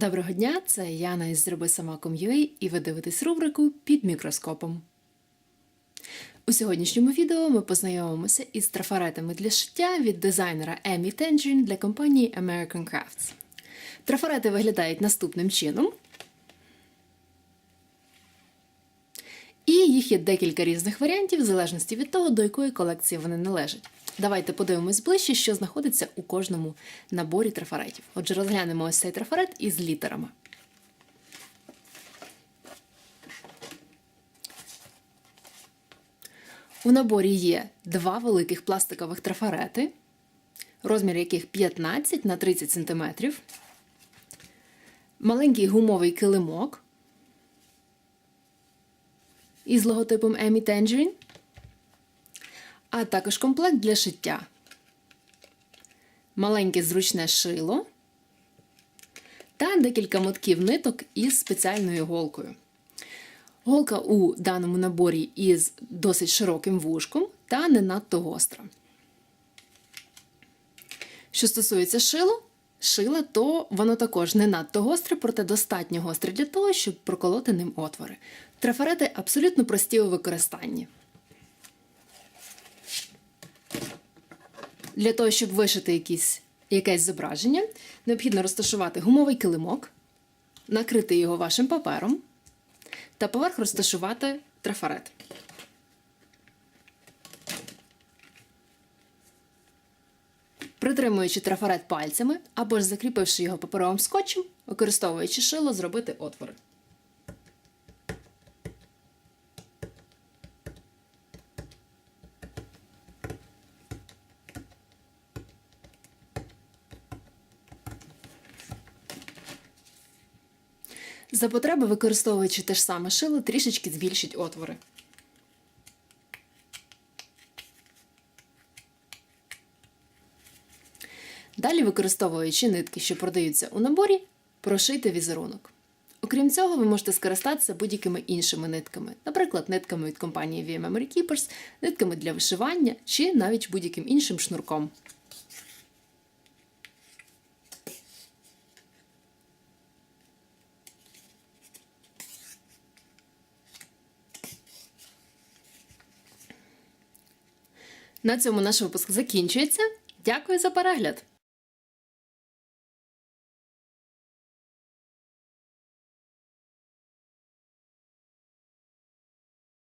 Доброго дня, це Яна із Зроби і ви дивитесь рубрику під мікроскопом. У сьогоднішньому відео ми познайомимося із трафаретами для шиття від дизайнера Емі Тенджін для компанії American Crafts. Трафарети виглядають наступним чином. І їх є декілька різних варіантів, в залежності від того, до якої колекції вони належать. Давайте подивимось ближче, що знаходиться у кожному наборі трафаретів. Отже, розглянемо ось цей трафарет із літерами. У наборі є два великих пластикових трафарети, розмір яких 15 на 30 см, маленький гумовий килимок із логотипом Emmy Tangerine, а також комплект для шиття. Маленьке зручне шило та декілька мотків ниток із спеціальною голкою. Голка у даному наборі із досить широким вушком та не надто гостра. Що стосується шилу, шила, то воно також не надто гостре, проте достатньо гостре для того, щоб проколоти ним отвори. Трафарети абсолютно прості у використанні. Для того, щоб вишити якісь, якесь зображення, необхідно розташувати гумовий килимок, накрити його вашим папером та поверх розташувати трафарет. Притримуючи трафарет пальцями або ж закріпивши його паперовим скотчем, використовуючи шило, зробити отвори. За потреби, використовуючи те ж саме шило, трішечки збільшіть отвори. Далі, використовуючи нитки, що продаються у наборі, прошийте візерунок. Окрім цього, ви можете скористатися будь-якими іншими нитками, наприклад, нитками від компанії VM Memory Keepers, нитками для вишивання чи навіть будь-яким іншим шнурком. На цьому наш випуск закінчується. Дякую за перегляд!